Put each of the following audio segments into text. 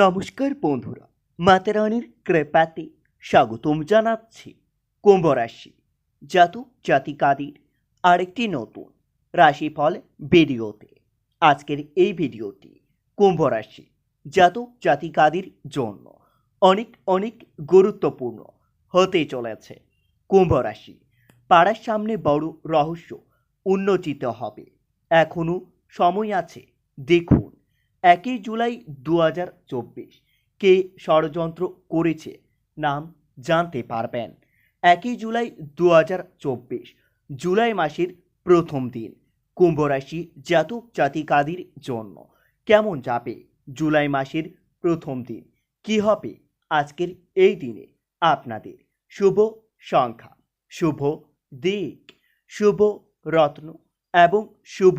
নমস্কার বন্ধুরা মাতারানির কৃপাতে স্বাগতম জানাচ্ছি কুম্ভ রাশি জাতক জাতিকাদের আরেকটি নতুন রাশিফল ভিডিওতে। আজকের এই ভিডিওটি কুম্ভ রাশি জাতক জাতিকাদের জন্য অনেক অনেক গুরুত্বপূর্ণ হতে চলেছে। কুম্ভ রাশি পাড়ার সামনে বড় রহস্য উন্মোচিত হবে। এখনও সময় আছে, দেখুন। একই জুলাই দু হাজার চব্বিশ। কে ষড়যন্ত্র করেছে নাম জানতে পারবেন। একই জুলাই দু হাজার চব্বিশ, জুলাই মাসের প্রথম দিন, কুম্ভ রাশি জাতক জাতিকাদের জন্য। কেমন যাবে জুলাই মাসের প্রথম দিন? কি হবে আজকের এই দিনে আপনাদের? শুভ সংখ্যা, শুভ দিক, শুভ রত্ন এবং শুভ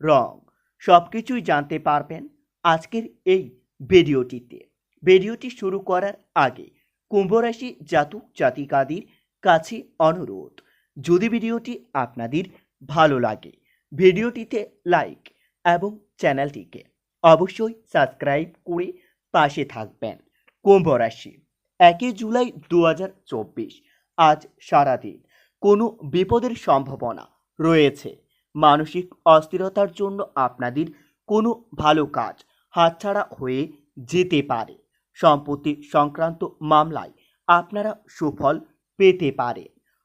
রং। সব কিছুই জানতে পারবেন আজকের এই ভিডিওটিতে। ভিডিওটি শুরু করার আগে কুম্ভরাশি জাতক জাতিকাদের কাছে অনুরোধ, যদি ভিডিওটি আপনাদের ভালো লাগে, ভিডিওটিতে লাইক এবং চ্যানেলটিকে অবশ্যই সাবস্ক্রাইব করে পাশে থাকবেন কুম্ভ রাশি একই জুলাই দু হাজার চব্বিশ, আজ সারাদিন কোনো বিপদের সম্ভাবনা রয়েছে। মানসিক অস্থিরতার জন্য আপনাদের কোনো ভালো কাজ হাতছাড়া হয়ে যেতে পারে। সম্পত্তি সংক্রান্ত মামলায় আপনারা সুফল পেতে পারে।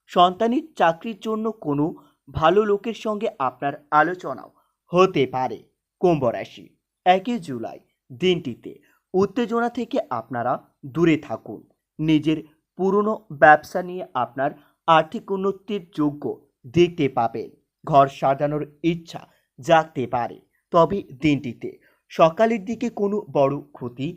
সন্তানের চাকরির জন্য কোনো ভালো লোকের সঙ্গে আপনার আলোচনাও হতে পারে কুম্ভ রাশি। একই জুলাই দিনটিতে উত্তেজনা থেকে আপনারা দূরে থাকুন। নিজের পুরনো ব্যবসা নিয়ে আপনার আর্থিক উন্নতির যোগ্য দেখতে পাবেন। ঘর সাজানোর ইচ্ছা জাগতে পারে। তবে দিনটিতে সকালের দিকে কোনো বড় ক্ষতি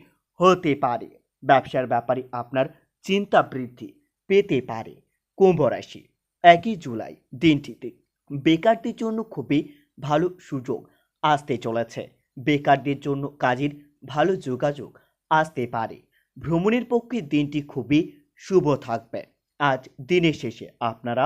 হতে পারে। ব্যবসার ব্যাপারে আপনার চিন্তা বৃদ্ধি পেতে পারে। কুম্ভ রাশি, একই জুলাই দিনটিতে। বেকারদের জন্য খুবই ভালো সুযোগ আসতে চলেছে। বেকারদের জন্য কাজের ভালো যোগাযোগ আসতে পারে। ভ্রমণের পক্ষে দিনটি খুবই শুভ থাকবে। আজ দিনের শেষে আপনারা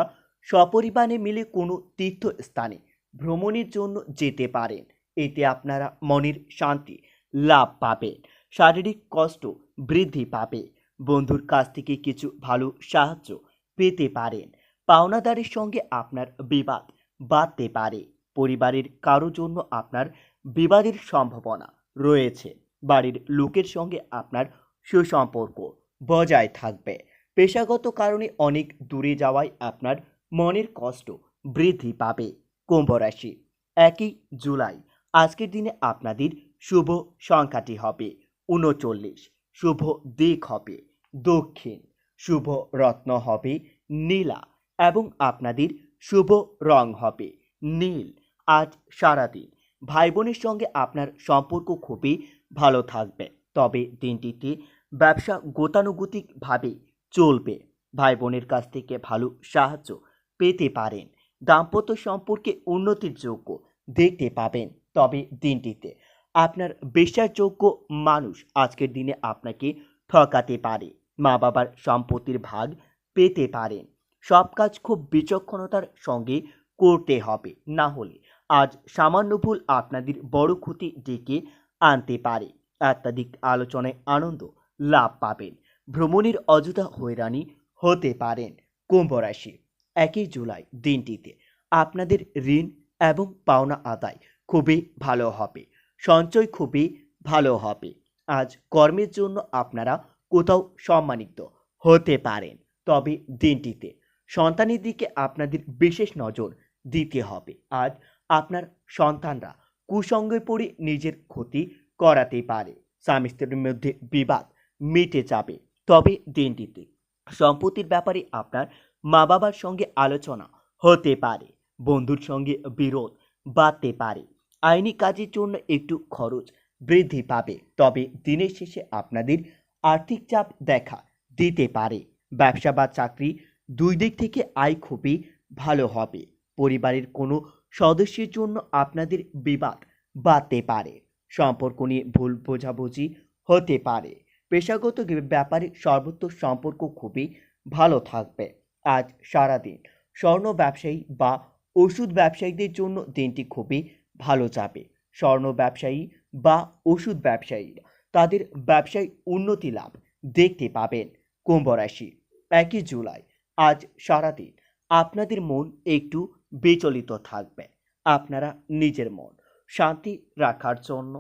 সপরিবারে মিলে কোনো তীর্থস্থানে ভ্রমণের জন্য যেতে পারেন। এতে আপনারা মনের শান্তি লাভ পাবেন শারীরিক কষ্ট বৃদ্ধি পাবে, বন্ধুর কাছ থেকে কিছু ভালো সাহায্য পেতে পারেন, পাওনাদারের সঙ্গে আপনার বিবাদ বাড়তে পারে, পরিবারের কারও জন্য আপনার বিবাদের সম্ভাবনা রয়েছে, বাড়ির লোকের সঙ্গে আপনার সুসম্পর্ক বজায় থাকবে, পেশাগত কারণে অনেক দূরে যাওয়ায় আপনার মনের কষ্ট বৃদ্ধি পাবে, কুম্ভ রাশি, একই জুলাই আজকের দিনে আপনাদের শুভ সংখ্যাটি হবে উনচল্লিশ। শুভ দিক হবে দক্ষিণ। শুভ রত্ন হবে নীলা এবং আপনাদের শুভ রং হবে নীল। আজ সারাদিন ভাই বোনের সঙ্গে আপনার সম্পর্ক খুবই ভালো থাকবে। তবে দিনটিতে ব্যবসা গতানুগতিকভাবে চলবে। ভাই বোনের কাছ থেকে ভালো সাহায্য পেতে পারেন। দাম্পত্য সম্পর্কে উন্নতির যোগ্য দেখতে পাবেন। তবে দিনটিতে। আপনার বিশ্বাসযোগ্য মানুষ আজকের দিনে আপনাকে ঠকাতে পারে মা বাবার সম্পত্তির ভাগ পেতে পারেন। সব কাজ খুব বিচক্ষণতার সঙ্গে করতে হবে, না হলে আজ সামান্য ভুল আপনাদের বড় ক্ষতি ডেকে আনতে পারে। অত্যাধিক আলোচনায় আনন্দ লাভ পাবেন, ভ্রমণের অযথা হয়রানি হতে পারেন। কুম্ভ রাশি একই জুলাই দিনটিতে আপনাদের ঋণ এবং পাওনা আদায় খুবই ভালো হবে। সঞ্চয় খুবই ভালো হবে। আজ কর্মের জন্য আপনারা কোথাও সম্মানিত হতে পারেন, তবে দিনটিতে সন্তানের দিকে আপনাদের বিশেষ নজর দিতে হবে। আজ আপনার সন্তানরা কুসঙ্গে পড়ে নিজের ক্ষতি করাতে পারে। স্বামী স্ত্রীর মধ্যে বিবাদ মিটে যাবে। তবে দিনটিতে সম্পত্তির ব্যাপারে আপনার মা বাবার সঙ্গে আলোচনা হতে পারে, বন্ধুর সঙ্গে বিরোধ বাড়তে পারে। আইনি কাজের জন্য একটু খরচ বৃদ্ধি পাবে। তবে দিনের শেষে আপনাদের আর্থিক চাপ দেখা দিতে পারে। ব্যবসা বা চাকরি দুই দিক থেকে আয় খুবই ভালো হবে। পরিবারের কোনো সদস্যের জন্য আপনাদের বিবাদ বাড়তে পারে। সম্পর্ক নিয়ে ভুল বোঝাবুঝি হতে পারে। পেশাগত ব্যাপারে সর্বত্র সম্পর্ক খুবই ভালো থাকবে। আজ সারাদিন স্বর্ণ ব্যবসায়ী বা ওষুধ ব্যবসায়ীদের জন্য দিনটি খুবই ভালো যাবে। স্বর্ণ ব্যবসায়ী বা ওষুধ ব্যবসায়ীরা তাদের ব্যবসায় উন্নতি লাভ দেখতে পাবেন কুম্ভ রাশি। একই জুলাই, আজ সারাদিন আপনাদের মন একটু বিচলিত থাকবে। আপনারা নিজের মন শান্তি রাখার জন্য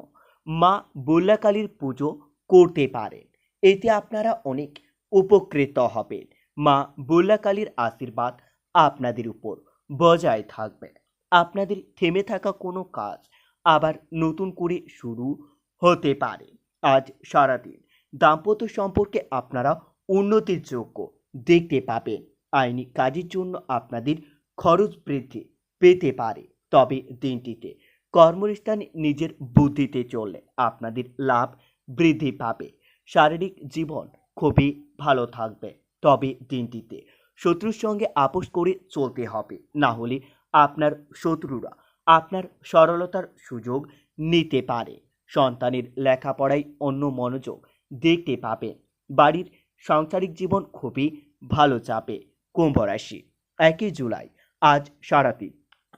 মা বুল্লাকালীর পুজো করতে পারেন। এতে আপনারা অনেক উপকৃত হবেন। মা বুল্লাকালীর আশীর্বাদ আপনাদের উপর বজায় থাকবে। আপনাদের থেমে থাকা কোনো কাজ আবার নতুন করে শুরু হতে পারে। আজ সারাদিন দাম্পত্য সম্পর্কে আপনারা উন্নতির যোগ্য দেখতে পাবেন। আইনি কাজের জন্য আপনাদের খরচ বৃদ্ধি পেতে পারে। তবে দিনটিতে কর্মস্থানে নিজের বুদ্ধিতে চললে আপনাদের লাভ বৃদ্ধি পাবে। শারীরিক জীবন খুবই ভালো থাকবে। তবে দিনটিতে শত্রুর সঙ্গে আপোষ করে চলতে হবে। না হলে আপনার শত্রুরা, আপনার সরলতার সুযোগ নিতে পারে। সন্তানের লেখাপড়ায় অন্য মনোযোগ দেখতে পাবেন বাড়ির সাংসারিক জীবন খুবই ভালো চাপে। কুম্ভ রাশি একই জুলাই, আজ সারাদিন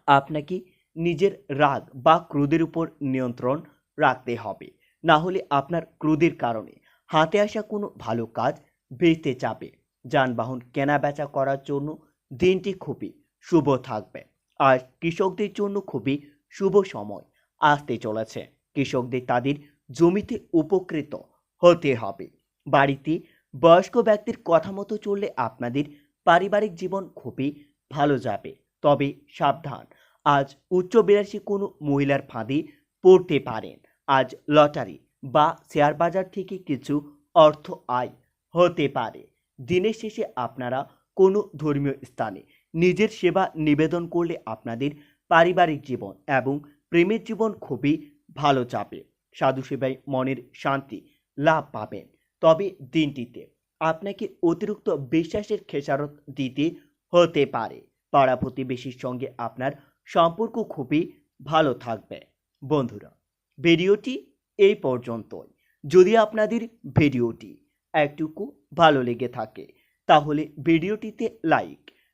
আপনাকে নিজের রাগ বা ক্রোধের উপর নিয়ন্ত্রণ রাখতে হবে। না হলে আপনার ক্রোধের কারণে হাতে আসা কোনো ভালো কাজ বেচতে চাপে। যানবাহন কেনা বেচা করার জন্য দিনটি খুবই শুভ থাকবে। আর কৃষকদের জন্য খুবই শুভ সময়। আসতে চলেছে। কৃষকদের তাদের জমিতে উপকৃত হতে হবে। বাড়িতে বয়স্ক ব্যক্তির কথা মতো চললে আপনাদের পারিবারিক জীবন খুবই ভালো যাবে। তবে সাবধান। আজ উচ্চ বিলাসী কোনো মহিলার ফাঁদে পড়তে পারেন। আজ লটারি বা শেয়ার বাজার থেকে কিছু অর্থ আয় হতে পারে। দিনের শেষে আপনারা কোনো ধর্মীয় স্থানে নিজের সেবা নিবেদন করলে আপনাদের পারিবারিক জীবন এবং প্রেমের জীবন খুবই ভালো যাবে। সাধু সেবায় মনের শান্তি লাভ পাবেন। তবে দিনটিতে আপনাকে অতিরিক্ত বিশ্বাসের খেসারত দিতে হতে পারে। পাড়া প্রতিবেশীর সঙ্গে আপনার সম্পর্ক খুবই ভালো থাকবে। বন্ধুরা, ভিডিওটি এই পর্যন্তই। যদি আপনাদের ভিডিওটি একটুকু ভালো লেগে থাকে, তাহলে ভিডিওটিতে লাইক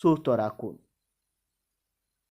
সুস্থ রাখুন